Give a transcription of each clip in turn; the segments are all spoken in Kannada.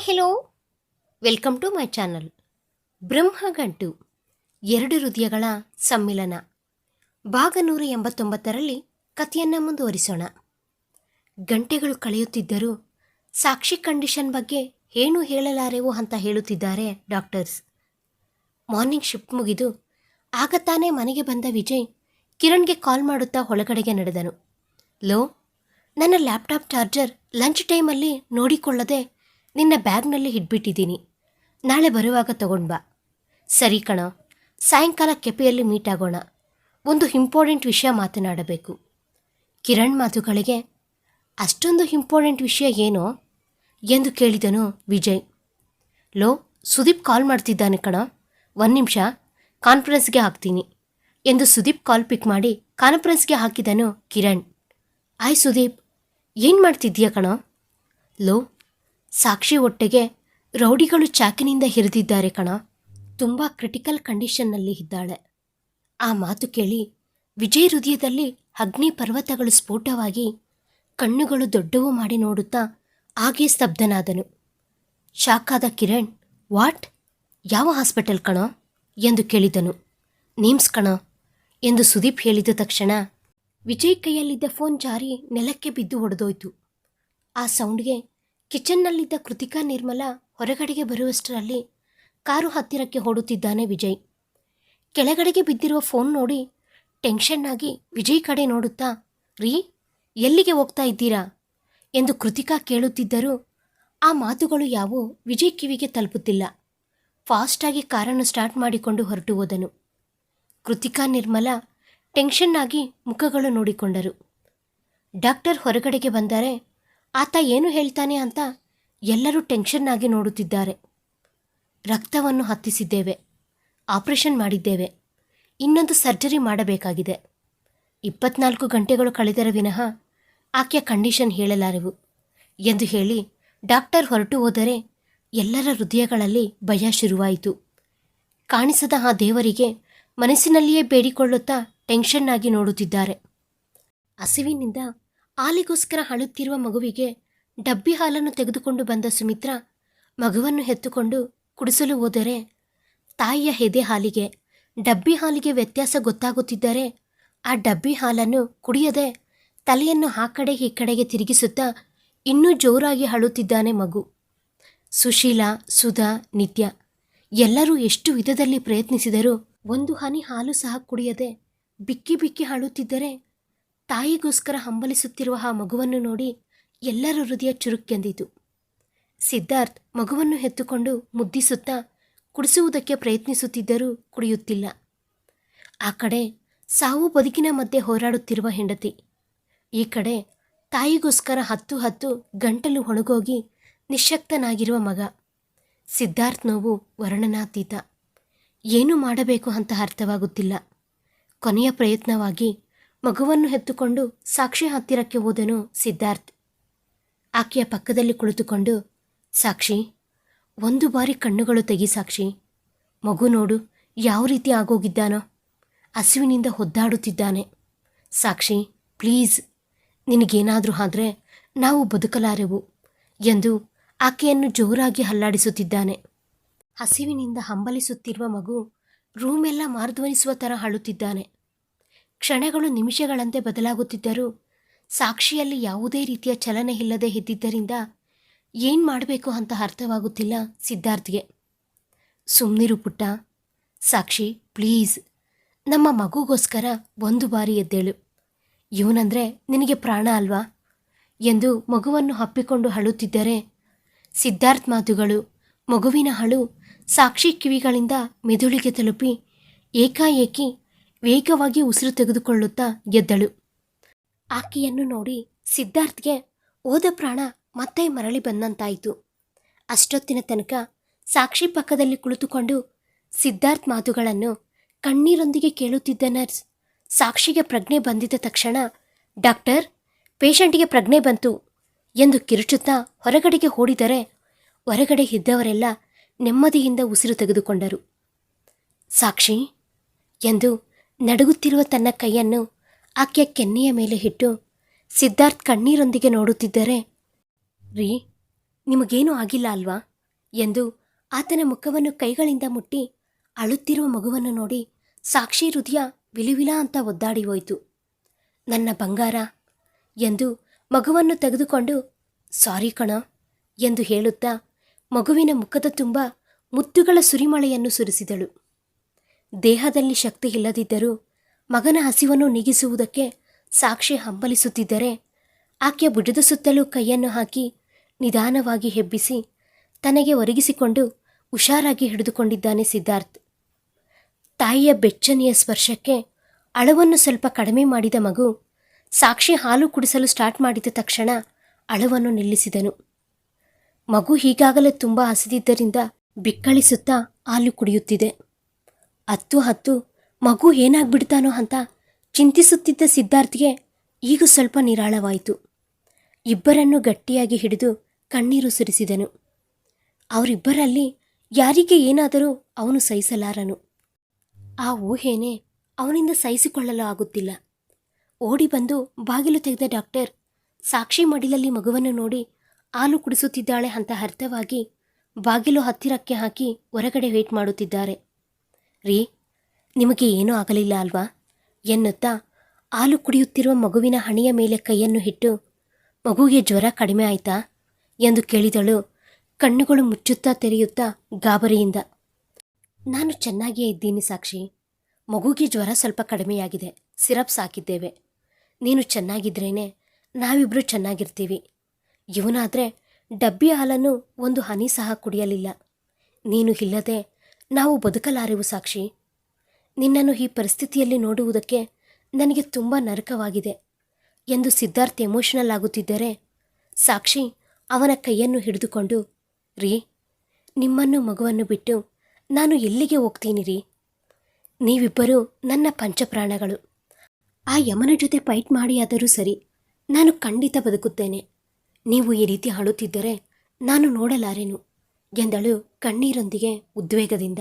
Hi hello, welcome to my channel. Brahmagantu, ಎರಡು ಹೃದಯಗಳ ಸಮ್ಮಿಲನ. ಭಾಗ ನೂರ ಎಂಬತ್ತೊಂಬತ್ತರಲ್ಲಿ ಕಥೆಯನ್ನು ಮುಂದುವರಿಸೋಣ. ಗಂಟೆಗಳು ಕಳೆಯುತ್ತಿದ್ದರೂ ಸಾಕ್ಷಿ ಕಂಡೀಷನ್ ಬಗ್ಗೆ ಏನು ಹೇಳಲಾರೆವು ಅಂತ ಹೇಳುತ್ತಿದ್ದಾರೆ ಡಾಕ್ಟರ್ಸ್. ಮಾರ್ನಿಂಗ್ ಶಿಫ್ಟ್ ಮುಗಿದು ಆಗ ತಾನೇ ಮನೆಗೆ ಬಂದ ವಿಜಯ್ ಕಿರಣ್ಗೆ ಕಾಲ್ ಮಾಡುತ್ತಾ ಒಳಗಡೆಗೆ ನಡೆದನು. ಲೋ, ನನ್ನ ಲ್ಯಾಪ್ಟಾಪ್ ಚಾರ್ಜರ್ ಲಂಚ್ ಟೈಮಲ್ಲಿ ನೋಡಿಕೊಳ್ಳದೆ ನಿನ್ನ ಬ್ಯಾಗ್ನಲ್ಲಿ ಇಟ್ಬಿಟ್ಟಿದ್ದೀನಿ ನಾಳೆ ಬರುವಾಗ ತಗೊಂಡು ಬಾ. ಸರಿ ಕಣ. ಸಾಯಂಕಾಲ ಕೆಪೆಯಲ್ಲಿ ಮೀಟ್ ಆಗೋಣ. ಒಂದು ಇಂಪಾರ್ಟೆಂಟ್ ವಿಷಯ ಮಾತನಾಡಬೇಕು. ಕಿರಣ್ ಮಾತುಗಳಿಗೆ, ಅಷ್ಟೊಂದು ಇಂಪಾರ್ಟೆಂಟ್ ವಿಷಯ ಏನೋ? ಎಂದು ಕೇಳಿದನು ವಿಜಯ್. ಲೋ, ಸುದೀಪ್ ಕಾಲ್ ಮಾಡ್ತಿದ್ದಾನೆ ಕಣ. ಒಂದು ನಿಮಿಷ. ಕಾನ್ಫರೆನ್ಸ್ಗೆ ಹಾಕ್ತೀನಿ. ಎಂದು ಸುದೀಪ್ ಕಾಲ್ ಪಿಕ್ ಮಾಡಿ ಕಾನ್ಫರೆನ್ಸ್ಗೆ ಹಾಕಿದನು ಕಿರಣ್. ಆಯ್ ಸುದೀಪ್, ಏನು ಮಾಡ್ತಿದ್ದೀಯ ಕಣೋ? ಲೋ ಸಾಕ್ಷಿ ಹೊಟ್ಟೆಗೆ ರೌಡಿಗಳು ಚಾಕಿನಿಂದ ಹಿರಿದಿದ್ದಾರೆ ಕಣ. ತುಂಬ ಕ್ರಿಟಿಕಲ್ ಕಂಡೀಷನ್ನಲ್ಲಿ ಇದ್ದಾಳೆ. ಆ ಮಾತು ಕೇಳಿ ವಿಜಯ್ ಹೃದಯದಲ್ಲಿ ಅಗ್ನಿ ಪರ್ವತಗಳು ಸ್ಫೋಟವಾಗಿ ಕಣ್ಣುಗಳು ದೊಡ್ಡವು ಮಾಡಿ ನೋಡುತ್ತಾ ಹಾಗೆ ಸ್ತಬ್ಧನಾದನು. ಶಾಕಾದ ಕಿರಣ್, ವಾಟ್? ಯಾವ ಹಾಸ್ಪಿಟಲ್ ಕಣ? ಎಂದು ಕೇಳಿದನು. ನೀಮ್ಸ್ ಕಣ, ಎಂದು ಸುದೀಪ್ ಹೇಳಿದ ತಕ್ಷಣ ವಿಜಯ್ ಕೈಯಲ್ಲಿದ್ದ ಫೋನ್ ಜಾರಿ ನೆಲಕ್ಕೆ ಬಿದ್ದು ಹೊಡೆದೋಯ್ತು ಆ ಸೌಂಡ್ಗೆ ಕಿಚನ್ನಲ್ಲಿದ್ದ ಕೃತಿಕಾ ನಿರ್ಮಲ ಹೊರಗಡೆಗೆ ಬರುವಷ್ಟರಲ್ಲಿ ಕಾರು ಹತ್ತಿರಕ್ಕೆ ಓಡುತ್ತಿದ್ದಾನೆ ವಿಜಯ್. ಕೆಳಗಡೆಗೆ ಬಿದ್ದಿರುವ ಫೋನ್ ನೋಡಿ ಟೆನ್ಷನ್ ಆಗಿ ವಿಜಯ್ ಕಡೆ ನೋಡುತ್ತಾ, ರೀ, ಎಲ್ಲಿಗೆ ಹೋಗ್ತಾ ಇದ್ದೀರಾ? ಎಂದು ಕೃತಿಕಾ ಕೇಳುತ್ತಿದ್ದರೂ ಆ ಮಾತುಗಳು ಯಾವೂ ವಿಜಯ್ ಕಿವಿಗೆ ತಲುಪುತ್ತಿಲ್ಲ. ಫಾಸ್ಟಾಗಿ ಕಾರನ್ನು ಸ್ಟಾರ್ಟ್ ಮಾಡಿಕೊಂಡು ಹೊರಟು ಹೋದನು. ಕೃತಿಕಾ ನಿರ್ಮಲ ಟೆನ್ಷನ್ ಆಗಿ ಮುಖಗಳು ನೋಡಿಕೊಂಡರು. ಡಾಕ್ಟರ್ ಹೊರಗಡೆಗೆ ಬಂದರೆ ಆತ ಏನು ಹೇಳ್ತಾನೆ ಅಂತ ಎಲ್ಲರೂ ಟೆನ್ಷನ್ನಾಗಿ ನೋಡುತ್ತಿದ್ದಾರೆ. ರಕ್ತವನ್ನು ಹತ್ತಿಸಿದ್ದೇವೆ ಆಪರೇಷನ್ ಮಾಡಿದ್ದೇವೆ, ಇನ್ನೊಂದು ಸರ್ಜರಿ ಮಾಡಬೇಕಾಗಿದೆ. ಇಪ್ಪತ್ನಾಲ್ಕು ಗಂಟೆಗಳು ಕಳೆದರ ವಿನಃ ಆಕೆಯ ಕಂಡೀಷನ್ ಹೇಳಲಾರೆವು ಎಂದು ಹೇಳಿ ಡಾಕ್ಟರ್ ಹೊರಟು ಹೋದರೆ ಎಲ್ಲರ ಹೃದಯಗಳಲ್ಲಿ ಭಯ ಶುರುವಾಯಿತು. ಕಾಣಿಸದ ಆ ದೇವರಿಗೆ ಮನಸ್ಸಿನಲ್ಲಿಯೇ ಬೇಡಿಕೊಳ್ಳುತ್ತಾ ಟೆನ್ಷನ್ನಾಗಿ ನೋಡುತ್ತಿದ್ದಾರೆ. ಹಸಿವಿನಿಂದ ಹಾಲಿಗೋಸ್ಕರ ಅಳುತ್ತಿರುವ ಮಗುವಿಗೆ ಡಬ್ಬಿ ಹಾಲನ್ನು ತೆಗೆದುಕೊಂಡು ಬಂದ ಸುಮಿತ್ರ ಮಗುವನ್ನು ಎತ್ತುಕೊಂಡು ಕುಡಿಸಲು ಹೋದರೆ ತಾಯಿಯ ಹೆದೆ ಹಾಲಿಗೆ ಡಬ್ಬಿ ಹಾಲಿಗೆ ವ್ಯತ್ಯಾಸ ಗೊತ್ತಾಗುತ್ತಿದ್ದರೆ ಆ ಡಬ್ಬಿ ಹಾಲನ್ನು ಕುಡಿಯದೆ ತಲೆಯನ್ನು ಆ ಕಡೆ ಈ ಕಡೆಗೆ ತಿರುಗಿಸುತ್ತಾ ಇನ್ನೂ ಜೋರಾಗಿ ಅಳುತ್ತಿದ್ದಾನೆ ಮಗು. ಸುಶೀಲಾ, ಸುಧಾ, ನಿತ್ಯ ಎಲ್ಲರೂ ಎಷ್ಟು ವಿಧದಲ್ಲಿ ಪ್ರಯತ್ನಿಸಿದರೂ ಒಂದು ಹನಿ ಹಾಲು ಸಹ ಕುಡಿಯದೆ ಬಿಕ್ಕಿ ಬಿಕ್ಕಿ ಅಳುತ್ತಿದ್ದರೆ ತಾಯಿಗೋಸ್ಕರ ಹಂಬಲಿಸುತ್ತಿರುವ ಆ ಮಗುವನ್ನು ನೋಡಿ ಎಲ್ಲರ ಹೃದಯ ಚುರುಕೆಂದಿತು ಸಿದ್ಧಾರ್ಥ್ ಮಗುವನ್ನು ಎತ್ತುಕೊಂಡು ಮುದ್ದಿಸುತ್ತಾ ಕುಡಿಸುವುದಕ್ಕೆ ಪ್ರಯತ್ನಿಸುತ್ತಿದ್ದರೂ ಕುಡಿಯುತ್ತಿಲ್ಲ. ಆ ಕಡೆ ಸಾವು ಬದುಕಿನ ಮಧ್ಯೆ ಹೋರಾಡುತ್ತಿರುವ ಹೆಂಡತಿ. ಈ ಕಡೆ ತಾಯಿಗೋಸ್ಕರ ಹತ್ತು ಹತ್ತು ಗಂಟಲು ಒಣಗೋಗಿ ನಿಶಕ್ತನಾಗಿರುವ ಮಗ. ಸಿದ್ಧಾರ್ಥ್ ನೋವು ವರ್ಣನಾತೀತ. ಏನು ಮಾಡಬೇಕು ಅಂತ ಅರ್ಥವಾಗುತ್ತಿಲ್ಲ. ಕೊನೆಯ ಪ್ರಯತ್ನವಾಗಿ ಮಗುವನ್ನು ಹೆತ್ತುಕೊಂಡು ಸಾಕ್ಷಿ ಹತ್ತಿರಕ್ಕೆ ಹೋದನು ಸಿದ್ಧಾರ್ಥ್. ಆಕೆಯ ಪಕ್ಕದಲ್ಲಿ ಕುಳಿತುಕೊಂಡು, ಸಾಕ್ಷಿ, ಒಂದು ಬಾರಿ ಕಣ್ಣುಗಳು ತೆಗಿ ಸಾಕ್ಷಿ. ಮಗು ನೋಡು, ಯಾವ ರೀತಿ ಆಗೋಗಿದ್ದಾನೋ. ಹಸುವಿನಿಂದ ಒದ್ದಾಡುತ್ತಿದ್ದಾನೆ. ಸಾಕ್ಷಿ, ಪ್ಲೀಸ್, ನಿನಗೇನಾದರೂ ಆದರೆ ನಾವು ಬದುಕಲಾರೆವು ಎಂದು ಆಕೆಯನ್ನು ಜೋರಾಗಿ ಹಲ್ಲಾಡಿಸುತ್ತಿದ್ದಾನೆ ಹಸಿವಿನಿಂದ ಹಂಬಲಿಸುತ್ತಿರುವ ಮಗು ರೂಮೆಲ್ಲ ಮಾರ್ಧ್ವನಿಸುವ ಥರ ಅಳುತ್ತಿದ್ದಾನೆ. ಕ್ಷಣಗಳು ನಿಮಿಷಗಳಂತೆ ಬದಲಾಗುತ್ತಿದ್ದರೂ ಸಾಕ್ಷಿಯಲ್ಲಿ ಯಾವುದೇ ರೀತಿಯ ಚಲನೆ ಇಲ್ಲದೆ ಇದ್ದಿದ್ದರಿಂದ ಏನು ಮಾಡಬೇಕು ಅಂತ ಅರ್ಥವಾಗುತ್ತಿಲ್ಲ ಸಿದ್ಧಾರ್ಥ್ಗೆ. ಸುಮ್ಮನಿರು ಪುಟ್ಟ. ಸಾಕ್ಷಿ, ಪ್ಲೀಸ್. ನಮ್ಮ ಮಗುಗೋಸ್ಕರ ಒಂದು ಬಾರಿ ಎದ್ದೇಳು. ಇವನಂದ್ರೆ ನಿನಗೆ ಪ್ರಾಣ ಅಲ್ವಾ? ಎಂದು ಮಗುವನ್ನು ಹಪ್ಪಿಕೊಂಡು ಅಳುತ್ತಿದ್ದರೆ ಸಿದ್ಧಾರ್ಥ್ ಮಾತುಗಳು, ಮಗುವಿನ ಹಳು ಸಾಕ್ಷಿ ಕಿವಿಗಳಿಂದ ಮೆದುಳಿಗೆ ತಲುಪಿ ಏಕಾಏಕಿ ವೇಗವಾಗಿ ಉಸಿರು ತೆಗೆದುಕೊಳ್ಳುತ್ತಾ ಗೆದ್ದಳು ಆಕೆಯನ್ನು ನೋಡಿ ಸಿದ್ಧಾರ್ಥ್ಗೆ ಓದ ಪ್ರಾಣ ಮತ್ತೆ ಮರಳಿ ಬಂದಂತಾಯಿತು. ಅಷ್ಟೊತ್ತಿನ ತನಕ ಸಾಕ್ಷಿ ಪಕ್ಕದಲ್ಲಿ ಕುಳಿತುಕೊಂಡು ಸಿದ್ಧಾರ್ಥ್ ಮಾತುಗಳನ್ನು ಕಣ್ಣೀರೊಂದಿಗೆ ಕೇಳುತ್ತಿದ್ದ ನರ್ಸ್ ಸಾಕ್ಷಿಗೆ ಪ್ರಜ್ಞೆ ಬಂದಿದ್ದ ತಕ್ಷಣ, ಡಾಕ್ಟರ್, ಪೇಷಂಟ್ಗೆ ಪ್ರಜ್ಞೆ ಬಂತು ಎಂದು ಕಿರುಚುತ್ತಾ ಹೊರಗಡೆಗೆ ಓಡಿದರೆ ಹೊರಗಡೆ ಇದ್ದವರೆಲ್ಲ ನೆಮ್ಮದಿಯಿಂದ ಉಸಿರು ತೆಗೆದುಕೊಂಡರು. ಸಾಕ್ಷಿ? ಎಂದು ನಡುಗುತ್ತಿರುವ ತನ್ನ ಕೈಯನ್ನು ಆಕೆಯ ಕೆನ್ನೆಯ ಮೇಲೆ ಇಟ್ಟು, ಸಿದ್ಧಾರ್ಥ್ ಕಣ್ಣೀರೊಂದಿಗೆ ನೋಡುತ್ತಿದ್ದರೆ, ರೀ, ನಿಮಗೇನೂ ಆಗಿಲ್ಲ ಅಲ್ವಾ? ಎಂದು ಆತನ ಮುಖವನ್ನು ಕೈಗಳಿಂದ ಮುಟ್ಟಿ ಅಳುತ್ತಿರುವ ಮಗುವನ್ನು ನೋಡಿ ಸಾಕ್ಷಿ ಹೃದಯ ವಿಲುವಿಲ ಅಂತ ಒದ್ದಾಡಿ ಹೋಯಿತು. ನನ್ನ ಬಂಗಾರ ಎಂದು ಮಗುವನ್ನು ತೆಗೆದುಕೊಂಡು, ಸಾರಿ ಕಣ ಎಂದು ಹೇಳುತ್ತಾ ಮಗುವಿನ ಮುಖದ ತುಂಬ ಮುತ್ತುಗಳ ಸುರಿಮಳೆಯನ್ನು ಸುರಿಸಿದಳು. ದೇಹದಲ್ಲಿ ಶಕ್ತಿ ಇಲ್ಲದಿದ್ದರೂ ಮಗನ ಹಸಿವನ್ನು ನೀಗಿಸುವುದಕ್ಕೆ ಸಾಕ್ಷಿ ಹಂಬಲಿಸುತ್ತಿದ್ದರೆ ಆಕೆಯ ಬುಡದ ಸುತ್ತಲೂ ಕೈಯನ್ನು ಹಾಕಿ ನಿಧಾನವಾಗಿ ಹೆಬ್ಬಿಸಿ ತನಗೆ ಒರಗಿಸಿಕೊಂಡು ಹುಷಾರಾಗಿ ಹಿಡಿದುಕೊಂಡಿದ್ದಾನೆ ಸಿದ್ಧಾರ್ಥ್. ತಾಯಿಯ ಬೆಚ್ಚನೆಯ ಸ್ಪರ್ಶಕ್ಕೆ ಅಳವನ್ನು ಸ್ವಲ್ಪ ಕಡಿಮೆ ಮಾಡಿದ ಮಗು ಸಾಕ್ಷಿ ಹಾಲು ಕುಡಿಸಲು ಸ್ಟಾರ್ಟ್ ಮಾಡಿದ ತಕ್ಷಣ ಅಳವನ್ನು ನಿಲ್ಲಿಸಿದನು. ಮಗು ಈಗಾಗಲೇ ತುಂಬ ಹಸಿದಿದ್ದರಿಂದ ಬಿಕ್ಕಳಿಸುತ್ತಾ ಹಾಲು ಕುಡಿಯುತ್ತಿದೆ. ಹತ್ತು ಹತ್ತು ಮಗು ಏನಾಗ್ಬಿಡ್ತಾನೋ ಅಂತ ಚಿಂತಿಸುತ್ತಿದ್ದ ಸಿದ್ಧಾರ್ಥ್ಗೆ ಈಗ ಸ್ವಲ್ಪ ನಿರಾಳವಾಯಿತು. ಇಬ್ಬರನ್ನು ಗಟ್ಟಿಯಾಗಿ ಹಿಡಿದು ಕಣ್ಣೀರು ಸುರಿಸಿದನು. ಅವರಿಬ್ಬರಲ್ಲಿ ಯಾರಿಗೆ ಏನಾದರೂ ಅವನು ಸಹಿಸಲಾರನು. ಆ ಊಹೆನೇ ಅವನಿಂದ ಸಹಿಸಿಕೊಳ್ಳಲು ಆಗುತ್ತಿಲ್ಲ. ಓಡಿ ಬಂದು ಬಾಗಿಲು ತೆಗೆದ ಡಾಕ್ಟರ್ ಸಾಕ್ಷಿ ಮಡಿಲಲ್ಲಿ ಮಗುವನ್ನು ನೋಡಿ ಹಾಲು ಕುಡಿಸುತ್ತಿದ್ದಾಳೆ ಅಂತ ಅರ್ಥವಾಗಿ ಬಾಗಿಲು ಹತ್ತಿರಕ್ಕೆ ಹಾಕಿ ಹೊರಗಡೆ ವೇಟ್ ಮಾಡುತ್ತಿದ್ದಾರೆ. ರೀ, ನಿಮಗೆ ಏನೂ ಆಗಲಿಲ್ಲ ಅಲ್ವಾ? ಎನ್ನುತ್ತಾ ಹಾಲು ಕುಡಿಯುತ್ತಿರುವ ಮಗುವಿನ ಹಣೆಯ ಮೇಲೆ ಕೈಯನ್ನು ಇಟ್ಟು ಮಗುವಿಗೆ ಜ್ವರ ಕಡಿಮೆ ಆಯ್ತಾ? ಎಂದು ಕೇಳಿದಳು. ಕಣ್ಣುಗಳು ಮುಚ್ಚುತ್ತಾ ತೆರೆಯುತ್ತಾ ಗಾಬರಿಯಿಂದ. ನಾನು ಚೆನ್ನಾಗಿಯೇ ಇದ್ದೀನಿ ಸಾಕ್ಷಿ. ಮಗುಗೆ ಜ್ವರ ಸ್ವಲ್ಪ ಕಡಿಮೆಯಾಗಿದೆ. ಸಿರಪ್ಸ್ ಹಾಕಿದ್ದೇವೆ ನೀನು ಚೆನ್ನಾಗಿದ್ರೇನೆ ನಾವಿಬ್ಬರು ಚೆನ್ನಾಗಿರ್ತೀವಿ. ಇವನಾದರೆ ಡಬ್ಬಿ ಹಾಲನ್ನು ಒಂದು ಹನಿ ಸಹ ಕುಡಿಯಲಿಲ್ಲ. ನೀನು ಇಲ್ಲದೆ ನಾವು ಬದುಕಲಾರೆವು ಸಾಕ್ಷಿ. ನಿನ್ನನ್ನು ಈ ಪರಿಸ್ಥಿತಿಯಲ್ಲಿ ನೋಡುವುದಕ್ಕೆ ನನಗೆ ತುಂಬ ನರಕವಾಗಿದೆ. ಎಂದು ಸಿದ್ಧಾರ್ಥ್ ಎಮೋಷನಲ್ ಆಗುತ್ತಿದ್ದರೆ, ಸಾಕ್ಷಿ ಅವನ ಕೈಯನ್ನು ಹಿಡಿದುಕೊಂಡು, ರೀ, ನಿಮ್ಮನ್ನು ಮಗುವನ್ನು ಬಿಟ್ಟು ನಾನು ಎಲ್ಲಿಗೆ ಹೋಗ್ತೀನಿ ರೀ? ನೀವಿಬ್ಬರೂ ನನ್ನ ಪಂಚಪ್ರಾಣಗಳು. ಆ ಯಮನ ಜೊತೆ ಫೈಟ್ ಮಾಡಿಯಾದರೂ ಸರಿ, ನಾನು ಖಂಡಿತ ಬದುಕುತ್ತೇನೆ. ನೀವು ಈ ರೀತಿ ಹಾಳುತ್ತಿದ್ದರೆ ನಾನು ನೋಡಲಾರೆನು? ಎಂದಳು ಕಣ್ಣೀರೊಂದಿಗೆ ಉದ್ವೇಗದಿಂದ.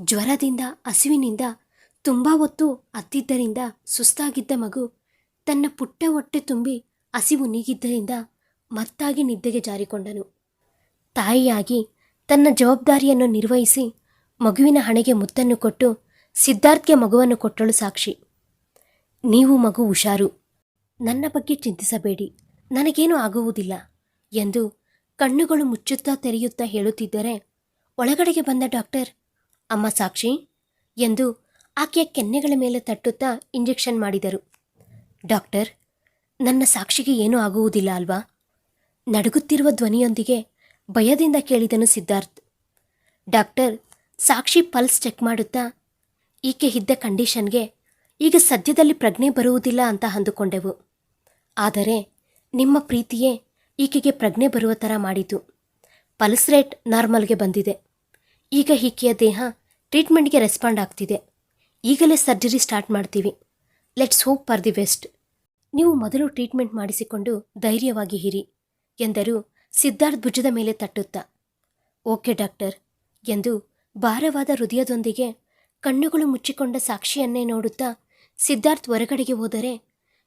ಜ್ವರದಿಂದ, ಹಸಿವಿನಿಂದ, ತುಂಬ ಹೊತ್ತು ಅತ್ತಿದ್ದರಿಂದ ಸುಸ್ತಾಗಿದ್ದ ಮಗು ತನ್ನ ಪುಟ್ಟ ಹೊಟ್ಟೆ ತುಂಬಿ ಹಸಿವು ನೀಗಿದ್ದರಿಂದ ಮತ್ತಾಗಿ ನಿದ್ದೆಗೆ ಜಾರಿಕೊಂಡನು. ತಾಯಿಯಾಗಿ ತನ್ನ ಜವಾಬ್ದಾರಿಯನ್ನು ನಿರ್ವಹಿಸಿ ಮಗುವಿನ ಹಣೆಗೆ ಮುತ್ತನ್ನು ಕೊಟ್ಟು ಸಿದ್ಧಾರ್ಥ್ಗೆ ಮಗುವನ್ನು ಕೊಟ್ಟಳು ಸಾಕ್ಷಿ. ನೀವು ಮಗು ಹುಷಾರು. ನನ್ನ ಬಗ್ಗೆ ಚಿಂತಿಸಬೇಡಿ. ನನಗೇನೂ ಆಗುವುದಿಲ್ಲ ಎಂದು ಕಣ್ಣುಗಳು ಮುಚ್ಚುತ್ತಾ ತೆರೆಯುತ್ತಾ ಹೇಳುತ್ತಿದ್ದರೆ ಒಳಗಡೆಗೆ ಬಂದ ಡಾಕ್ಟರ್, ಅಮ್ಮ ಸಾಕ್ಷಿ, ಎಂದು ಆಕೆಯ ಕೆನ್ನೆಗಳ ಮೇಲೆ ತಟ್ಟುತ್ತಾ ಇಂಜೆಕ್ಷನ್ ಮಾಡಿದರು. ಡಾಕ್ಟರ್, ನನ್ನ ಸಾಕ್ಷಿಗೆ ಏನೂ ಆಗುವುದಿಲ್ಲ ಅಲ್ವಾ? ನಡುಗುತ್ತಿರುವ ಧ್ವನಿಯೊಂದಿಗೆ ಭಯದಿಂದ ಕೇಳಿದನು Siddharth. Doctor Sakshi pulse check ಮಾಡುತ್ತಾ, ಈಕೆ ಇದ್ದ ಕಂಡೀಷನ್ಗೆ ಈಗ ಸದ್ಯದಲ್ಲಿ ಪ್ರಜ್ಞೆ ಬರುವುದಿಲ್ಲ ಅಂತ ಅಂದುಕೊಂಡೆವು. ಆದರೆ ನಿಮ್ಮ ಪ್ರೀತಿಯೇ ಈಕೆಗೆ ಪ್ರಜ್ಞೆ ಬರುವ ಥರ ಮಾಡಿತು ಪಲ್ಸ್ ರೇಟ್ ನಾರ್ಮಲ್ಗೆ ಬಂದಿದೆ. ಈಗ ಈಕೆಯ ದೇಹ ಟ್ರೀಟ್ಮೆಂಟ್ಗೆ ರೆಸ್ಪಾಂಡ್ ಆಗ್ತಿದೆ. ಈಗಲೇ ಸರ್ಜರಿ ಸ್ಟಾರ್ಟ್ ಮಾಡ್ತೀವಿ. Let's hope for the best. ನೀವು ಮೊದಲು ಟ್ರೀಟ್ಮೆಂಟ್ ಮಾಡಿಸಿಕೊಂಡು ಧೈರ್ಯವಾಗಿ ಇರಿ, ಎಂದರು ಸಿದ್ಧಾರ್ಥ್ ಭುಜದ ಮೇಲೆ ತಟ್ಟುತ್ತಾ. ಓಕೆ ಡಾಕ್ಟರ್, ಎಂದು ಭಾರವಾದ ಹೃದಯದೊಂದಿಗೆ ಕಣ್ಣುಗಳು ಮುಚ್ಚಿಕೊಂಡ ಸಾಕ್ಷಿಯನ್ನೇ ನೋಡುತ್ತಾ ಸಿದ್ಧಾರ್ಥ್ ಹೊರಗಡೆಗೆ ಹೋದರೆ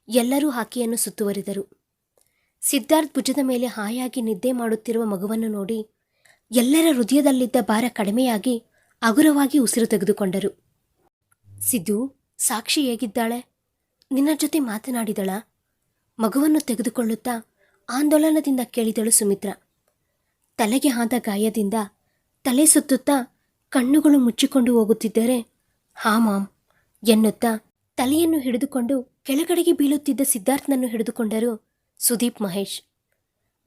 ಎಲ್ಲರೂ ಆಕೆಯನ್ನು ಸುತ್ತುವರಿದರು. ಸಿದ್ಧಾರ್ಥ್ ಭುಜದ ಮೇಲೆ ಹಾಯಾಗಿ ನಿದ್ದೆ ಮಾಡುತ್ತಿರುವ ಮಗುವನ್ನು ನೋಡಿ ಎಲ್ಲರ ಹೃದಯದಲ್ಲಿದ್ದ ಭಾರ ಕಡಿಮೆಯಾಗಿ ಹಗುರವಾಗಿ ಉಸಿರು ತೆಗೆದುಕೊಂಡರು. ಸಿದ್ದು ಸಾಕ್ಷಿ ಹೇಗಿದ್ದಾಳೆ? ನಿನ್ನ ಜೊತೆ ಮಾತನಾಡಿದಳ? ಮಗುವನ್ನು ತೆಗೆದುಕೊಳ್ಳುತ್ತಾ ಆಂದೋಲನದಿಂದ ಕೇಳಿದಳು ಸುಮಿತ್ರ. ತಲೆಗೆ ಆದ ಗಾಯದಿಂದ ತಲೆ ಸುತ್ತುತ್ತಾ ಕಣ್ಣುಗಳು ಮುಚ್ಚಿಕೊಂಡು ಹೋಗುತ್ತಿದ್ದರೆ, ಹಾ ಮಾಮ್, ಎನ್ನುತ್ತಾ ತಲೆಯನ್ನು ಹಿಡಿದುಕೊಂಡು ಕೆಳಗಡೆಗೆ ಬೀಳುತ್ತಿದ್ದ ಸಿದ್ಧಾರ್ಥನನ್ನು ಹಿಡಿದುಕೊಂಡರು ಸುದೀಪ್ ಮಹೇಶ್.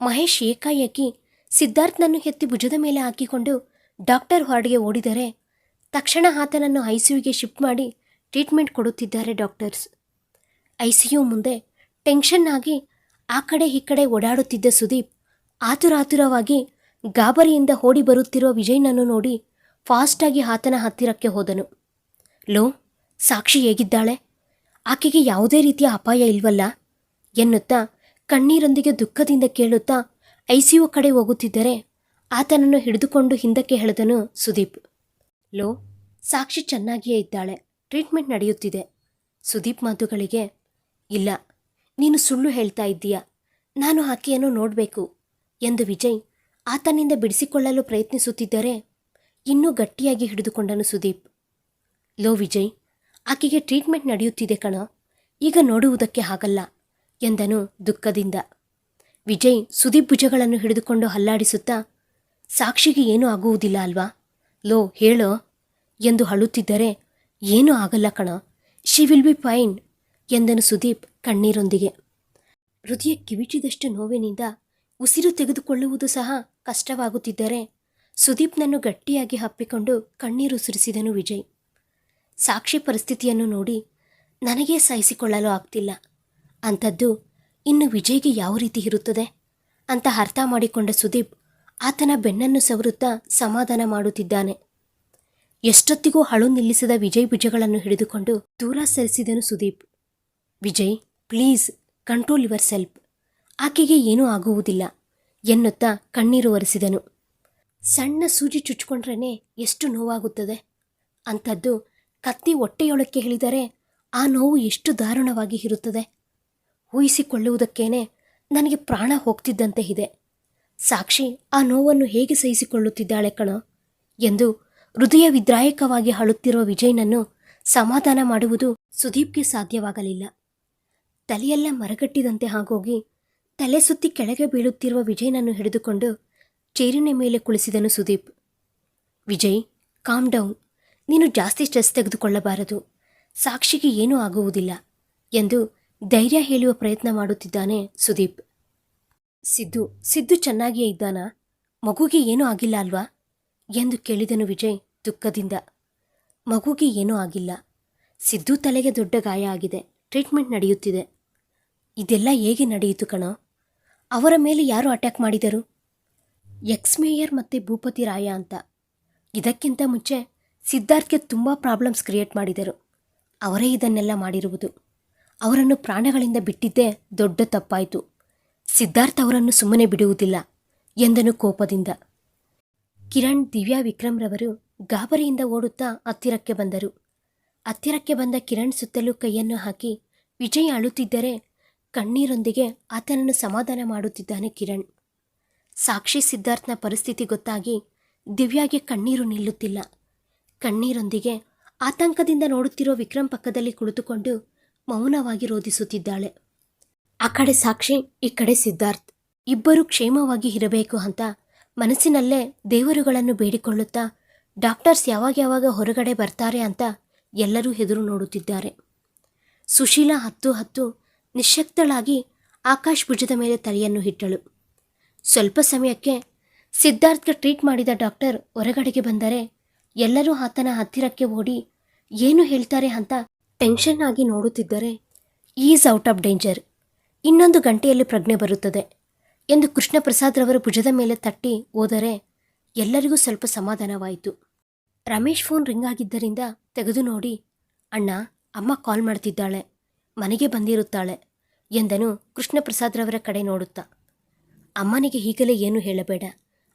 ಮಹೇಶ್ ಏಕಾಏಕಿ ಸಿದ್ಧಾರ್ಥ್ನನ್ನು ಎತ್ತಿ ಭುಜದ ಮೇಲೆ ಹಾಕಿಕೊಂಡು ಡಾಕ್ಟರ್ ವಾರ್ಡ್ಗೆ ಓಡಿದರೆ ತಕ್ಷಣ ಆತನನ್ನು ಐಸಿಯುಗೆ ಶಿಫ್ಟ್ ಮಾಡಿ ಟ್ರೀಟ್ಮೆಂಟ್ ಕೊಡುತ್ತಿದ್ದಾರೆ ಡಾಕ್ಟರ್ಸ್. ಐಸಿಯು ಮುಂದೆ ಟೆನ್ಷನ್ ಆಗಿ ಆ ಕಡೆ ಈ ಕಡೆ ಓಡಾಡುತ್ತಿದ್ದ ಸುದೀಪ್ ಆತುರಾತುರವಾಗಿ ಗಾಬರಿಯಿಂದ ಓಡಿ ಬರುತ್ತಿರುವ ವಿಜಯ್ನನ್ನು ನೋಡಿ ಫಾಸ್ಟಾಗಿ ಆತನ ಹತ್ತಿರಕ್ಕೆ ಹೋದನು. ಲೋ, ಸಾಕ್ಷಿ ಹೇಗಿದ್ದಾಳೆ? ಆಕೆಗೆ ಯಾವುದೇ ರೀತಿಯ ಅಪಾಯ ಇಲ್ವಲ್ಲ? ಎನ್ನುತ್ತಾ ಕಣ್ಣೀರೊಂದಿಗೆ ದುಃಖದಿಂದ ಕೇಳುತ್ತಾ ಐಸಿಯು ಕಡೆ ಹೋಗುತ್ತಿದ್ದರೆ ಆತನನ್ನು ಹಿಡಿದುಕೊಂಡು ಹಿಂದಕ್ಕೆ ಎಳೆದನು ಸುದೀಪ್. ಲೋ, ಸಾಕ್ಷಿ ಚೆನ್ನಾಗಿಯೇ ಇದ್ದಾಳೆ. ಟ್ರೀಟ್ಮೆಂಟ್ ನಡೆಯುತ್ತಿದೆ. ಸುದೀಪ್ ಮಾತುಗಳಿಗೆ, ಇಲ್ಲ, ನೀನು ಸುಳ್ಳು ಹೇಳ್ತಾ ಇದ್ದೀಯ? ನಾನು ಆಕೆಯನ್ನು ನೋಡಬೇಕು ಎಂದು ವಿಜಯ್ ಆತನಿಂದ ಬಿಡಿಸಿಕೊಳ್ಳಲು ಪ್ರಯತ್ನಿಸುತ್ತಿದ್ದರೆ ಇನ್ನೂ ಗಟ್ಟಿಯಾಗಿ ಹಿಡಿದುಕೊಂಡನು ಸುದೀಪ್. ಲೋ ವಿಜಯ್, ಆಕೆಗೆ ಟ್ರೀಟ್ಮೆಂಟ್ ನಡೆಯುತ್ತಿದೆ ಕಣ. ಈಗ ನೋಡುವುದಕ್ಕೆ ಹಾಗಲ್ಲ ಎಂದನು ದುಃಖದಿಂದ. ವಿಜಯ್ ಸುದೀಪ್ ಭುಜಗಳನ್ನು ಹಿಡಿದುಕೊಂಡು ಹಲ್ಲಾಡಿಸುತ್ತಾ ಸಾಕ್ಷಿಗೆ ಏನೂ ಆಗುವುದಿಲ್ಲ ಅಲ್ವಾ? ಲೋ, ಹೇಳೋ? ಎಂದು ಅಳುತ್ತಿದ್ದರೆ, ಏನೂ ಆಗಲ್ಲ ಕಣ, ಶಿ ವಿಲ್ ಬಿ ಫೈನ್, ಎಂದನು ಸುದೀಪ್ ಕಣ್ಣೀರೊಂದಿಗೆ. ಹೃದಯ ಕಿವಿಚಿದಷ್ಟು ನೋವಿನಿಂದ ಉಸಿರು ತೆಗೆದುಕೊಳ್ಳುವುದು ಸಹ ಕಷ್ಟವಾಗುತ್ತಿದ್ದರೆ, ಸುದೀಪ್ನನ್ನು ಗಟ್ಟಿಯಾಗಿ ಹಪ್ಪಿಕೊಂಡು ಕಣ್ಣೀರು ಸುರಿಸಿದನು ವಿಜಯ್. ಸಾಕ್ಷಿ ಪರಿಸ್ಥಿತಿಯನ್ನು ನೋಡಿ ನನಗೇ ಸಹಿಸಿಕೊಳ್ಳಲು ಆಗ್ತಿಲ್ಲ. ಅಂಥದ್ದು ಇನ್ನು ವಿಜಯ್ಗೆ ಯಾವ ರೀತಿ ಇರುತ್ತದೆ? ಅಂತ ಅರ್ಥ ಮಾಡಿಕೊಂಡ ಸುದೀಪ್ ಆತನ ಬೆನ್ನನ್ನು ಸವರುತ್ತಾ ಸಮಾಧಾನ ಮಾಡುತ್ತಿದ್ದಾನೆ. ಎಷ್ಟೊತ್ತಿಗೂ ಹಳು ನಿಲ್ಲಿಸಿದ ವಿಜಯ್ ಭುಜಗಳನ್ನು ಹಿಡಿದುಕೊಂಡು ದೂರ ಸರಿಸಿದನು Sudeep. Vijay, please, control yourself. ಆಕೆಗೆ ಏನೂ ಆಗುವುದಿಲ್ಲ ಎನ್ನುತ್ತಾ ಕಣ್ಣೀರು ಒರೆಸಿದನು. ಸಣ್ಣ ಸೂಜಿ ಚುಚ್ಕೊಂಡ್ರೇ ಎಷ್ಟು ನೋವಾಗುತ್ತದೆ? ಅಂಥದ್ದು ಕತ್ತಿ ಹೊಟ್ಟೆಯೊಳಕ್ಕೆ ಹೇಳಿದರೆ ಆ ನೋವು ಎಷ್ಟು ದಾರುಣವಾಗಿ ಇರುತ್ತದೆ? ಊಹಿಸಿಕೊಳ್ಳುವುದಕ್ಕೇನೆ ನನಗೆ ಪ್ರಾಣ ಹೋಗ್ತಿದ್ದಂತೆ ಇದೆ. ಸಾಕ್ಷಿ ಆ ನೋವನ್ನು ಹೇಗೆ ಸಹಿಸಿಕೊಳ್ಳುತ್ತಿದ್ದಾಳೆ ಕಣ? ಎಂದು ಹೃದಯ ವಿದ್ರಾಯಕವಾಗಿ ಅಳುತ್ತಿರುವ ವಿಜಯ್ನನ್ನು ಸಮಾಧಾನ ಮಾಡುವುದು ಸುದೀಪ್ಗೆ ಸಾಧ್ಯವಾಗಲಿಲ್ಲ. ತಲೆಯೆಲ್ಲ ಮರಗಟ್ಟಿದಂತೆ ಹಾಗೋಗಿ ತಲೆ ಸುತ್ತಿ ಕೆಳಗೆ ಬೀಳುತ್ತಿರುವ ವಿಜಯ್ನನ್ನು ಹಿಡಿದುಕೊಂಡು ಚೇರಿನ ಮೇಲೆ ಕುಳಿಸಿದನು ಸುದೀಪ್. Vijay, calm down. ನೀನು ಜಾಸ್ತಿ ಸ್ಟ್ರೆಸ್ ತೆಗೆದುಕೊಳ್ಳಬಾರದು. ಸಾಕ್ಷಿಗೆ ಏನೂ ಆಗುವುದಿಲ್ಲ ಎಂದು ಧೈರ್ಯ ಹೇಳುವ ಪ್ರಯತ್ನ ಮಾಡುತ್ತಿದ್ದಾನೆ ಸುದೀಪ್. ಸಿದ್ದು ಸಿದ್ದು ಚೆನ್ನಾಗಿಯೇ ಇದ್ದಾನಾ? ಮಗುಗೆ ಏನೂ ಆಗಿಲ್ಲ ಅಲ್ವಾ? ಎಂದು ಕೇಳಿದನು ವಿಜಯ್ ದುಃಖದಿಂದ. ಮಗುಗೆ ಏನೂ ಆಗಿಲ್ಲ. ಸಿದ್ದು ತಲೆಗೆ ದೊಡ್ಡ ಗಾಯ ಆಗಿದೆ. ಟ್ರೀಟ್ಮೆಂಟ್ ನಡೆಯುತ್ತಿದೆ. ಇದೆಲ್ಲ ಹೇಗೆ ನಡೆಯಿತು ಕಣ? ಅವರ ಮೇಲೆ ಯಾರು ಅಟ್ಯಾಕ್ ಮಾಡಿದರು? ಎಕ್ಸ್ ಮೇಯರ್ ಮತ್ತು ಭೂಪತಿ ರಾಯ ಅಂತ. ಇದಕ್ಕಿಂತ ಮುಂಚೆ ಸಿದ್ಧಾರ್ಥ್ಗೆ ತುಂಬ ಪ್ರಾಬ್ಲಮ್ಸ್ ಕ್ರಿಯೇಟ್ ಮಾಡಿದರು. ಅವರೇ ಇದನ್ನೆಲ್ಲ ಮಾಡಿರುವುದು. ಅವರನ್ನು ಪ್ರಾಣಗಳಿಂದ ಬಿಟ್ಟಿದ್ದೇ ದೊಡ್ಡ ತಪ್ಪಾಯಿತು. ಸಿದ್ಧಾರ್ಥ ಅವರನ್ನು ಸುಮ್ಮನೆ ಬಿಡುವುದಿಲ್ಲ ಎಂದನು ಕೋಪದಿಂದ. ಕಿರಣ್, ದಿವ್ಯಾ ವಿಕ್ರಮ್ರವರು ಗಾಬರಿಯಿಂದ ಓಡುತ್ತಾ ಹತ್ತಿರಕ್ಕೆ ಬಂದರು. ಹತ್ತಿರಕ್ಕೆ ಬಂದ ಕಿರಣ್ ಸುತ್ತಲೂ ಕೈಯನ್ನು ಹಾಕಿ, ವಿಜಯ್ ಅಳುತ್ತಿದ್ದರೆ ಕಣ್ಣೀರೊಂದಿಗೆ ಆತನನ್ನು ಸಮಾಧಾನ ಮಾಡುತ್ತಿದ್ದಾನೆ ಕಿರಣ್. ಸಾಕ್ಷಿ ಸಿದ್ಧಾರ್ಥ್ನ ಪರಿಸ್ಥಿತಿ ಗೊತ್ತಾಗಿ ದಿವ್ಯಾಗೆ ಕಣ್ಣೀರು ನಿಲ್ಲುತ್ತಿಲ್ಲ. ಕಣ್ಣೀರೊಂದಿಗೆ ಆತಂಕದಿಂದ ನೋಡುತ್ತಿರೋ ವಿಕ್ರಮ್ ಪಕ್ಕದಲ್ಲಿ ಕುಳಿತುಕೊಂಡು ಮೌನವಾಗಿ ರೋಧಿಸುತ್ತಿದ್ದಾಳೆ. ಆ ಕಡೆ ಸಾಕ್ಷಿ, ಈ ಕಡೆ ಸಿದ್ಧಾರ್ಥ್. ಇಬ್ಬರು ಕ್ಷೇಮವಾಗಿ ಇರಬೇಕು ಅಂತ ಮನಸ್ಸಿನಲ್ಲೇ ದೇವರುಗಳನ್ನು ಬೇಡಿಕೊಳ್ಳುತ್ತಾ ಡಾಕ್ಟರ್ಸ್ ಯಾವಾಗ ಯಾವಾಗ ಹೊರಗಡೆ ಬರ್ತಾರೆ ಅಂತ ಎಲ್ಲರೂ ಎದುರು ನೋಡುತ್ತಿದ್ದಾರೆ. ಸುಶೀಲಾ ಹತ್ತು ಹತ್ತು ನಿಶಕ್ತಳಾಗಿ ಆಕಾಶ್ ಭುಜದ ಮೇಲೆ ತಲೆಯನ್ನು ಇಟ್ಟಳು. ಸ್ವಲ್ಪ ಸಮಯಕ್ಕೆ ಸಿದ್ಧಾರ್ಥ್ಗೆ ಟ್ರೀಟ್ ಮಾಡಿದ ಡಾಕ್ಟರ್ ಹೊರಗಡೆಗೆ ಬಂದರೆ ಎಲ್ಲರೂ ಆತನ ಹತ್ತಿರಕ್ಕೆ ಓಡಿ ಏನು ಹೇಳ್ತಾರೆ ಅಂತ ಟೆನ್ಷನ್ ಆಗಿ ನೋಡುತ್ತಿದ್ದರೆ ಈಸ್ ಔಟ್ ಆಫ್ ಡೇಂಜರ್ ಇನ್ನೊಂದು ಗಂಟೆಯಲ್ಲಿ ಪ್ರಜ್ಞೆ ಬರುತ್ತದೆ. ಎಂದು ಕೃಷ್ಣ ಪ್ರಸಾದ್ರವರ ಭುಜದ ಮೇಲೆ ತಟ್ಟಿ ಹೋದರೆ ಎಲ್ಲರಿಗೂ ಸ್ವಲ್ಪ ಸಮಾಧಾನವಾಯಿತು. ರಮೇಶ್ ಫೋನ್ ರಿಂಗ್ ಆಗಿದ್ದರಿಂದ ತೆಗೆದು ನೋಡಿ, ಅಣ್ಣ, ಅಮ್ಮ ಕಾಲ್ ಮಾಡ್ತಿದ್ದಾಳೆ, ಮನೆಗೆ ಬಂದಿರುತ್ತಾಳೆ, ಎಂದನು ಕೃಷ್ಣ ಪ್ರಸಾದ್ರವರ ಕಡೆ ನೋಡುತ್ತಾ. ಅಮ್ಮನಿಗೆ ಈಗಲೇ ಏನು ಹೇಳಬೇಡ,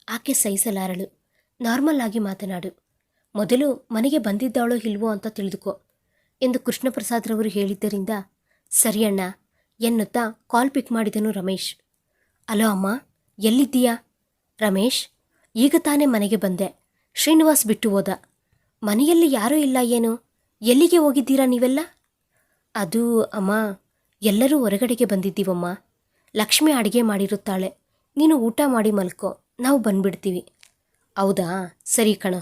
ಆಕೆ ಸಹಿಸಲಾರಳು. ನಾರ್ಮಲ್ ಆಗಿ ಮಾತನಾಡು. ಮೊದಲು ಮನೆಗೆ ಬಂದಿದ್ದಾಳೋ ಇಲ್ವೋ ಅಂತ ತಿಳಿದುಕೋ. ಎಂದು ಕೃಷ್ಣಪ್ರಸಾದ್ರವರು ಹೇಳಿದ್ದರಿಂದ, ಸರಿ ಅಣ್ಣ, ಎನ್ನುತ್ತಾ ಕಾಲ್ ಪಿಕ್ ಮಾಡಿದನು ರಮೇಶ್. ಅಲೋ ಅಮ್ಮ, ಎಲ್ಲಿದ್ದೀಯಾ? ರಮೇಶ್, ಈಗ ತಾನೇ ಮನೆಗೆ ಬಂದೆ. ಶ್ರೀನಿವಾಸ್ ಬಿಟ್ಟು ಹೋದ. ಮನೆಯಲ್ಲಿ ಯಾರೂ ಇಲ್ಲ ಏನು? ಎಲ್ಲಿಗೆ ಹೋಗಿದ್ದೀರಾ ನೀವೆಲ್ಲ? ಅದು ಅಮ್ಮ, ಎಲ್ಲರೂ ಹೊರಗಡೆಗೆ ಬಂದಿದ್ದೀವಮ್ಮ. ಲಕ್ಷ್ಮಿ ಅಡಿಗೆ ಮಾಡಿರುತ್ತಾಳೆ. ನೀನು ಊಟ ಮಾಡಿ ಮಲ್ಕೋ. ನಾವು ಬಂದ್ಬಿಡ್ತೀವಿ. ಹೌದಾ? ಸರಿ ಕಣ.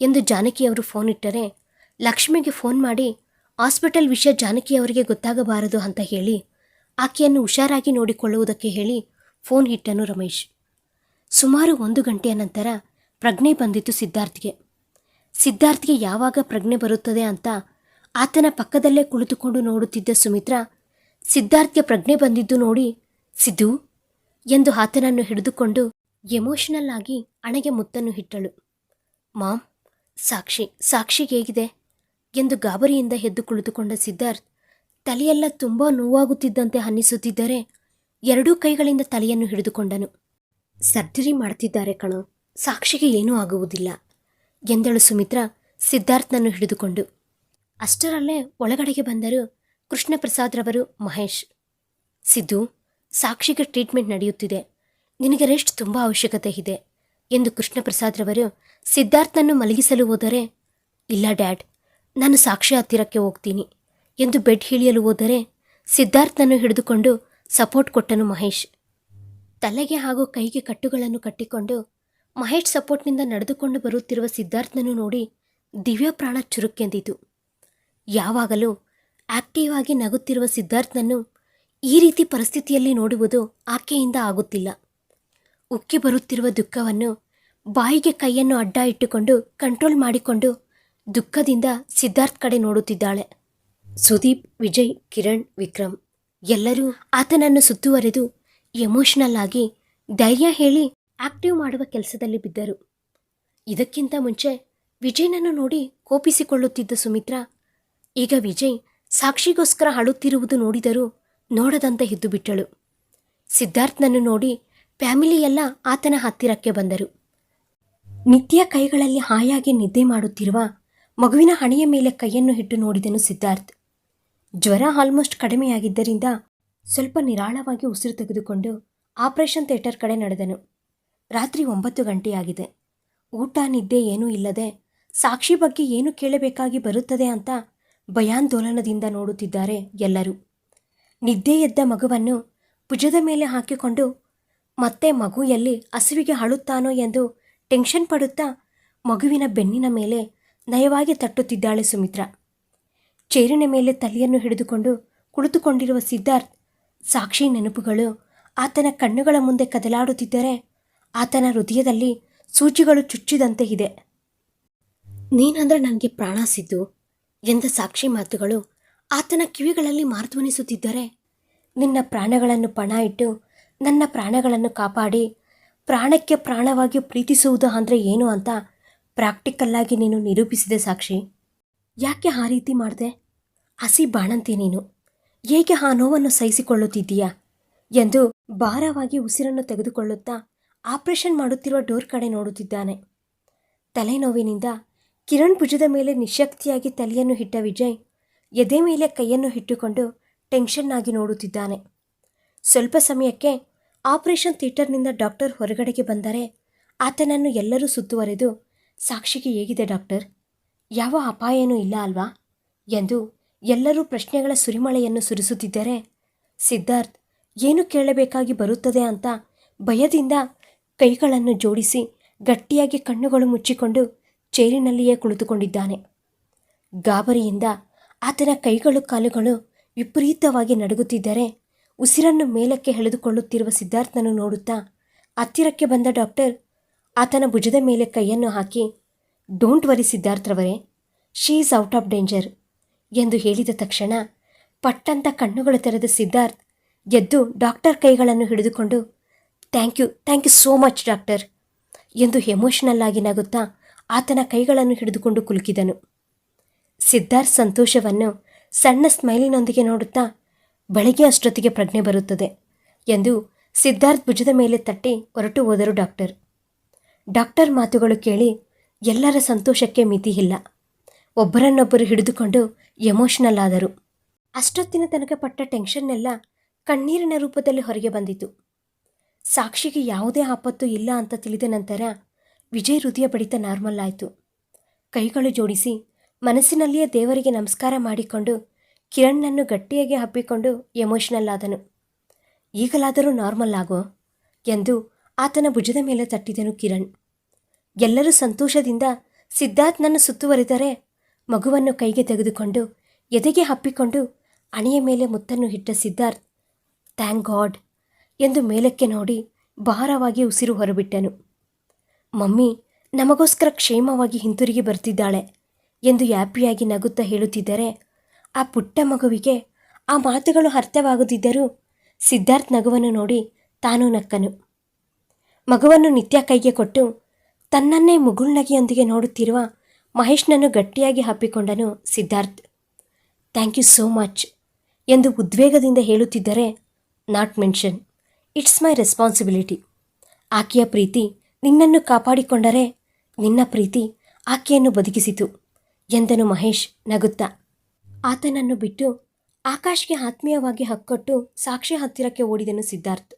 ಎಂದು ಜಾನಕಿಯವರು ಫೋನ್ ಇಟ್ಟರೆ ಲಕ್ಷ್ಮಿಗೆ ಫೋನ್ ಮಾಡಿ ಹಾಸ್ಪಿಟಲ್ ವಿಷಯ ಜಾನಕಿಯವರಿಗೆ ಗೊತ್ತಾಗಬಾರದು ಅಂತ ಹೇಳಿ ಆಕೆಯನ್ನು ಹುಷಾರಾಗಿ ನೋಡಿಕೊಳ್ಳುವುದಕ್ಕೆ ಹೇಳಿ ಫೋನ್ ಇಟ್ಟನು ರಮೇಶ್. ಸುಮಾರು ಒಂದು ಗಂಟೆಯ ನಂತರ ಪ್ರಜ್ಞೆ ಬಂದಿತ್ತು ಸಿದ್ಧಾರ್ಥ್ಗೆ. ಸಿದ್ಧಾರ್ಥ್ಗೆ ಯಾವಾಗ ಪ್ರಜ್ಞೆ ಬರುತ್ತದೆ ಅಂತ ಆತನ ಪಕ್ಕದಲ್ಲೇ ಕುಳಿತುಕೊಂಡು ನೋಡುತ್ತಿದ್ದ ಸುಮಿತ್ರಾ ಸಿದ್ಧಾರ್ಥ್ಗೆ ಪ್ರಜ್ಞೆ ಬಂದಿದ್ದು ನೋಡಿ, ಸಿದ್ದು ಎಂದು ಆತನನ್ನು ಹಿಡಿದುಕೊಂಡು ಎಮೋಷನಲ್ ಆಗಿ ಹಣೆಗೆ ಮುತ್ತನ್ನು ಇಟ್ಟಳು ಮಾಮ್, ಸಾಕ್ಷಿ ಸಾಕ್ಷಿಗೆ ಹೇಗಿದೆ ಎಂದು ಗಾಬರಿಯಿಂದ ಎದ್ದು ಕುಳಿತುಕೊಂಡ ಸಿದ್ಧಾರ್ಥ್, ತಲೆಯೆಲ್ಲ ತುಂಬ ನೋವಾಗುತ್ತಿದ್ದಂತೆ ಅನ್ನಿಸುತ್ತಿದ್ದರೆ ಎರಡೂ ಕೈಗಳಿಂದ ತಲೆಯನ್ನು ಹಿಡಿದುಕೊಂಡನು. ಸರ್ಜರಿ ಮಾಡ್ತಿದ್ದಾರೆ ಕಣೋ, ಸಾಕ್ಷಿಗೆ ಏನೂ ಆಗುವುದಿಲ್ಲ ಎಂದಳು ಸುಮಿತ್ರ ಸಿದ್ಧಾರ್ಥನನ್ನು ಹಿಡಿದುಕೊಂಡು. ಅಷ್ಟರಲ್ಲೇ ಒಳಗಡೆಗೆ ಬಂದರು ಕೃಷ್ಣಪ್ರಸಾದ್ ರವರು, ಮಹೇಶ್. ಸಿದ್ದು, ಸಾಕ್ಷಿಗೆ ಟ್ರೀಟ್ಮೆಂಟ್ ನಡೆಯುತ್ತಿದೆ, ನಿನಗೆ ರೆಸ್ಟ್ ತುಂಬ ಅವಶ್ಯಕತೆ ಇದೆ ಎಂದು ಕೃಷ್ಣಪ್ರಸಾದ್ರವರು ಸಿದ್ಧಾರ್ಥನನ್ನು ಮಲಗಿಸಲು ಹೋದರೆ, ಇಲ್ಲ ಡ್ಯಾಡ್ ನಾನು ಸಾಕ್ಷಿ ಹತ್ತಿರಕ್ಕೆ ಹೋಗ್ತೀನಿ ಎಂದು ಬೆಡ್ ಹಿಳಿಯಲು ಹೋದರೆ ಸಿದ್ಧಾರ್ಥನನ್ನು ಹಿಡಿದುಕೊಂಡು ಸಪೋರ್ಟ್ ಕೊಟ್ಟನು ಮಹೇಶ್. ತಲೆಗೆ ಹಾಗೂ ಕೈಗೆ ಕಟ್ಟುಗಳನ್ನು ಕಟ್ಟಿಕೊಂಡು ಮಹೇಶ್ ಸಪೋರ್ಟ್ನಿಂದ ನಡೆದುಕೊಂಡು ಬರುತ್ತಿರುವ ಸಿದ್ಧಾರ್ಥನನ್ನು ನೋಡಿ ದಿವ್ಯ ಪ್ರಾಣ ಚುರುಕೆಂದಿತು ಯಾವಾಗಲೂ ಆಕ್ಟಿವ್ ಆಗಿ ನಗುತ್ತಿರುವ ಸಿದ್ಧಾರ್ಥನನ್ನು ಈ ರೀತಿ ಪರಿಸ್ಥಿತಿಯಲ್ಲಿ ನೋಡುವುದು ಆಕೆಯಿಂದ ಆಗುತ್ತಿಲ್ಲ. ಉಕ್ಕಿ ಬರುತ್ತಿರುವ ದುಃಖವನ್ನು ಬಾಯಿಗೆ ಕೈಯನ್ನು ಅಡ್ಡ ಇಟ್ಟುಕೊಂಡು ಕಂಟ್ರೋಲ್ ಮಾಡಿಕೊಂಡು ದುಃಖದಿಂದ ಸಿದ್ಧಾರ್ಥ್ ಕಡೆ ನೋಡುತ್ತಿದ್ದಾಳೆ. ಸುದೀಪ್, ವಿಜಯ್, ಕಿರಣ್, ವಿಕ್ರಮ್ ಎಲ್ಲರೂ ಆತನನ್ನು ಸುತ್ತುವರೆದು ಎಮೋಷನಲ್ ಆಗಿ ಧೈರ್ಯ ಹೇಳಿ ಆಕ್ಟಿವ್ ಮಾಡುವ ಕೆಲಸದಲ್ಲಿ ಬಿದ್ದರು. ಇದಕ್ಕಿಂತ ಮುಂಚೆ ವಿಜಯ್ನನ್ನು ನೋಡಿ ಕೋಪಿಸಿಕೊಳ್ಳುತ್ತಿದ್ದ ಸುಮಿತ್ರಾ, ಈಗ ವಿಜಯ್ ಸಾಕ್ಷಿಗೋಸ್ಕರ ಅಳುತ್ತಿರುವುದು ನೋಡಿದರೂ ನೋಡದಂತೆ ಎದ್ದು ಬಿಟ್ಟಳು ಸಿದ್ಧಾರ್ಥನನ್ನು ನೋಡಿ ಫ್ಯಾಮಿಲಿಯೆಲ್ಲ ಆತನ ಹತ್ತಿರಕ್ಕೆ ಬಂದರು. ನಿತ್ಯ ಕೈಗಳಲ್ಲಿ ಹಾಯಾಗಿ ನಿದ್ದೆ ಮಾಡುತ್ತಿರುವ ಮಗುವಿನ ಹಣೆಯ ಮೇಲೆ ಕೈಯನ್ನು ಇಟ್ಟು ನೋಡಿದನು ಸಿದ್ಧಾರ್ಥ್. ಜ್ವರ ಆಲ್ಮೋಸ್ಟ್ ಕಡಿಮೆಯಾಗಿದ್ದರಿಂದ ಸ್ವಲ್ಪ ನಿರಾಳವಾಗಿ ಉಸಿರು ತೆಗೆದುಕೊಂಡು ಆಪರೇಷನ್ ಥಿಯೇಟರ್ ಕಡೆ ನಡೆದನು. ರಾತ್ರಿ ಒಂಬತ್ತು ಗಂಟೆಯಾಗಿದೆ ಊಟ, ನಿದ್ದೆ ಏನೂ ಇಲ್ಲದೆ ಸಾಕ್ಷಿ ಬಗ್ಗೆ ಏನು ಕೇಳಬೇಕಾಗಿ ಬರುತ್ತದೆ ಅಂತ ಭಯಾಂದೋಲನದಿಂದ ನೋಡುತ್ತಿದ್ದಾರೆ ಎಲ್ಲರೂ. ನಿದ್ದೆ ಎದ್ದ ಮಗುವನ್ನು ಭುಜದ ಮೇಲೆ ಹಾಕಿಕೊಂಡು ಮತ್ತೆ ಮಗು ಎಲ್ಲಿ ಹಸುವಿಗೆ ಅಳುತ್ತಾನೋ ಎಂದು ಟೆನ್ಷನ್ ಪಡುತ್ತಾ ಮಗುವಿನ ಬೆನ್ನಿನ ಮೇಲೆ ನಯವಾಗಿ ತಟ್ಟುತ್ತಿದ್ದಾಳೆ ಸುಮಿತ್ರ. ಚೇರಿನ ಮೇಲೆ ತಲೆಯನ್ನು ಹಿಡಿದುಕೊಂಡು ಕುಳಿತುಕೊಂಡಿರುವ ಸಿದ್ಧಾರ್ಥ್, ಸಾಕ್ಷಿ ನೆನಪುಗಳು, ಆತನ ಕಣ್ಣುಗಳ ಮುಂದೆ ಕದಲಾಡುತ್ತಿದ್ದರೆ ಆತನ ಹೃದಯದಲ್ಲಿ ಸೂಚಿಗಳು ಚುಚ್ಚಿದಂತೆ ಇದೆ. ನೀನಂದ್ರೆ ನನಗೆ ಪ್ರಾಣ ಸಿದ್ದು ಎಂದ ಸಾಕ್ಷಿ ಮಾತುಗಳು ಆತನ ಕಿವಿಗಳಲ್ಲಿ ಮಾರ್ಧ್ವನಿಸುತ್ತಿದ್ದರೆ ನಿನ್ನ ಪ್ರಾಣಗಳನ್ನು ಪಣ ಇಟ್ಟು ನನ್ನ ಪ್ರಾಣಗಳನ್ನು ಕಾಪಾಡಿ ಪ್ರಾಣಕ್ಕೆ ಪ್ರಾಣವಾಗಿ ಪ್ರೀತಿಸುವುದು ಅಂದರೆ ಏನು ಅಂತ ಪ್ರಾಕ್ಟಿಕಲ್ಲಾಗಿ ನೀನು ನಿರೂಪಿಸಿದೆ ಸಾಕ್ಷಿ. ಯಾಕೆ ಆ ರೀತಿ ಮಾಡಿದೆ? ಹಸಿ ಬಾಣಂತಿ ನೀನು. ಹೇಗೆ ಆ ನೋವನ್ನು ಸಹಿಸಿಕೊಳ್ಳುತ್ತಿದ್ದೀಯಾ? ಎಂದು ಭಾರವಾಗಿ ಉಸಿರನ್ನು ತೆಗೆದುಕೊಳ್ಳುತ್ತಾ ಆಪರೇಷನ್ ಮಾಡುತ್ತಿರುವ ಡೋರ್ ಕಡೆ ನೋಡುತ್ತಿದ್ದಾನೆ. ತಲೆನೋವಿನಿಂದ ಕಿರಣ್ ಭುಜದ ಮೇಲೆ ನಿಶಕ್ತಿಯಾಗಿ ತಲೆಯನ್ನು ಇಟ್ಟ ವಿಜಯ್ ಎದೆ ಮೇಲೆ ಕೈಯನ್ನು ಇಟ್ಟುಕೊಂಡು ಟೆನ್ಷನ್ ಆಗಿ ನೋಡುತ್ತಿದ್ದಾನೆ. ಸ್ವಲ್ಪ ಸಮಯಕ್ಕೆ ಆಪರೇಷನ್ ಥಿಯೇಟರ್ನಿಂದ ಡಾಕ್ಟರ್ ಹೊರಗಡೆಗೆ ಬಂದರೆ ಆತನನ್ನು ಎಲ್ಲರೂ ಸುತ್ತುವರೆದು ಸಾಕ್ಷಿಗೆ ಹೇಗಿದೆ ಡಾಕ್ಟರ್? ಯಾವ ಅಪಾಯನೂ ಇಲ್ಲ ಅಲ್ವಾ? ಎಂದು ಎಲ್ಲರೂ ಪ್ರಶ್ನೆಗಳ ಸುರಿಮಳೆಯನ್ನು ಸುರಿಸುತ್ತಿದ್ದರೆ, ಸಿದ್ಧಾರ್ಥ್, ಏನು ಕೇಳಬೇಕಾಗಿ ಬರುತ್ತದೆ ಅಂತ ಭಯದಿಂದ ಕೈಗಳನ್ನು ಜೋಡಿಸಿ ಗಟ್ಟಿಯಾಗಿ ಕಣ್ಣುಗಳು ಮುಚ್ಚಿಕೊಂಡು ಚೇರಿನಲ್ಲಿಯೇ ಕುಳಿತುಕೊಂಡಿದ್ದಾನೆ. ಗಾಬರಿಯಿಂದ ಆತನ ಕೈಗಳು ಕಾಲುಗಳು ವಿಪರೀತವಾಗಿ ನಡುಗುತ್ತಿದ್ದರೆ, ಉಸಿರನ್ನು ಮೇಲಕ್ಕೆ ಎಳೆದುಕೊಳ್ಳುತ್ತಿರುವ ಸಿದ್ಧಾರ್ಥನನ್ನು ನೋಡುತ್ತಾ ಹತ್ತಿರಕ್ಕೆ ಬಂದ ಡಾಕ್ಟರ್ ಆತನ ಭುಜದ ಮೇಲೆ ಕೈಯನ್ನು ಹಾಕಿ don't worry ಸಿದ್ಧಾರ್ಥ್ರವರೇ. She is out of danger ಎಂದು ಹೇಳಿದ ತಕ್ಷಣ ಪಟ್ಟಂತ ಕಣ್ಣುಗಳು ತೆರೆದ ಸಿದ್ಧಾರ್ಥ್ ಎದ್ದು ಡಾಕ್ಟರ್ ಕೈಗಳನ್ನು ಹಿಡಿದುಕೊಂಡು thank you thank you so much doctor ಎಂದು ಎಮೋಷನಲ್ ಆಗಿ ನಗುತ್ತಾ ಆತನ ಕೈಗಳನ್ನು ಹಿಡಿದುಕೊಂಡು ಕುಲುಕಿದನು. ಸಿದ್ಧಾರ್ಥ್ ಸಂತೋಷವನ್ನು ಸಣ್ಣ ಸ್ಮೈಲಿನೊಂದಿಗೆ ನೋಡುತ್ತಾ ಬೆಳಗ್ಗೆ ಅಷ್ಟೊತ್ತಿಗೆ ಪ್ರಜ್ಞೆ ಬರುತ್ತದೆ ಎಂದು ಸಿದ್ಧಾರ್ಥ್ ಭುಜದ ಮೇಲೆ ತಟ್ಟಿ ಹೊರಟು ಹೋದರು ಡಾಕ್ಟರ್. ಡಾಕ್ಟರ್ ಮಾತುಗಳು ಕೇಳಿ ಎಲ್ಲರ ಸಂತೋಷಕ್ಕೆ ಮಿತಿ ಇಲ್ಲ. ಒಬ್ಬರನ್ನೊಬ್ಬರು ಹಿಡಿದುಕೊಂಡು ಎಮೋಷನಲ್ ಆದರು. ಅಷ್ಟೊತ್ತಿನ ತನಕ ಪಟ್ಟ ಟೆನ್ಷನ್ನೆಲ್ಲ ಕಣ್ಣೀರಿನ ರೂಪದಲ್ಲಿ ಹೊರಗೆ ಬಂದಿತು. ಸಾಕ್ಷಿಗೆ ಯಾವುದೇ ಆಪತ್ತು ಇಲ್ಲ ಅಂತ ತಿಳಿದ ನಂತರ ವಿಜಯ್ ಹೃದಯ ಬಡಿತ ನಾರ್ಮಲ್ ಆಯಿತು. ಕೈಗಳು ಜೋಡಿಸಿ ಮನಸ್ಸಿನಲ್ಲಿಯೇ ದೇವರಿಗೆ ನಮಸ್ಕಾರ ಮಾಡಿಕೊಂಡು ಕಿರಣ್ಣನ್ನು ಗಟ್ಟಿಯಾಗಿ ಹಬ್ಬಿಕೊಂಡು ಎಮೋಷನಲ್ ಆದನು. ಈಗಲಾದರೂ ನಾರ್ಮಲ್ ಆಗೋ ಎಂದು ಆತನ ಭುಜದ ಮೇಲೆ ತಟ್ಟಿದನು ಕಿರಣ್. ಎಲ್ಲರೂ ಸಂತೋಷದಿಂದ ಸಿದ್ಧಾರ್ಥನನ್ನು ಸುತ್ತುವರಿದರೆ ಮಗುವನ್ನು ಕೈಗೆ ತೆಗೆದುಕೊಂಡು ಎದೆಗೆ ಹಪ್ಪಿಕೊಂಡು ಅಣೆಯ ಮೇಲೆ ಮುತ್ತನ್ನು ಇಟ್ಟ ಸಿದ್ಧಾರ್ಥ್, ಥ್ಯಾಂಕ್ ಗಾಡ್ ಎಂದು ಮೇಲಕ್ಕೆ ನೋಡಿ ಭಾರವಾಗಿ ಉಸಿರು ಹೊರಬಿಟ್ಟನು. ಮಮ್ಮಿ, ನಮಗೋಸ್ಕರ ಕ್ಷೇಮವಾಗಿ ಹಿಂತಿರುಗಿ ಬರ್ತಿದ್ದಾಳೆ ಎಂದು ಹ್ಯಾಪಿಯಾಗಿ ನಗುತ್ತಾ ಹೇಳುತ್ತಿದ್ದರೆ ಆ ಪುಟ್ಟ ಮಗುವಿಗೆ ಆ ಮಾತುಗಳು ಅರ್ಥವಾಗುತ್ತಿದ್ದರೂ ಸಿದ್ಧಾರ್ಥ್ ನಗುವನ್ನು ನೋಡಿ ತಾನೂ ನಕ್ಕನು. ಮಗುವನ್ನು ನಿತ್ಯ ಕೈಗೆ ಕೊಟ್ಟು ತನ್ನನ್ನೇ ಮುಗುಳ್ನಗೆಯೊಂದಿಗೆ ನೋಡುತ್ತಿರುವ ಮಹೇಶ್ನನ್ನು ಗಟ್ಟಿಯಾಗಿ ಹಪ್ಪಿಕೊಂಡನು Siddharth. Thank you so much ಎಂದು ಉದ್ವೇಗದಿಂದ ಹೇಳುತ್ತಿದ್ದರೆ not mention. It's my responsibility. ಆಕೆಯ ಪ್ರೀತಿ ನಿನ್ನನ್ನು ಕಾಪಾಡಿಕೊಂಡರೆ ನಿನ್ನ ಪ್ರೀತಿ ಆಕೆಯನ್ನು ಬದುಕಿಸಿತು ಎಂದನು ಮಹೇಶ್ ನಗುತ್ತಾ. ಆತನನ್ನು ಬಿಟ್ಟು ಆಕಾಶ್ಗೆ ಆತ್ಮೀಯವಾಗಿ ಹಕ್ಕೊಟ್ಟು ಸಾಕ್ಷಿ ಹತ್ತಿರಕ್ಕೆ ಓಡಿದನು ಸಿದ್ಧಾರ್ಥ್.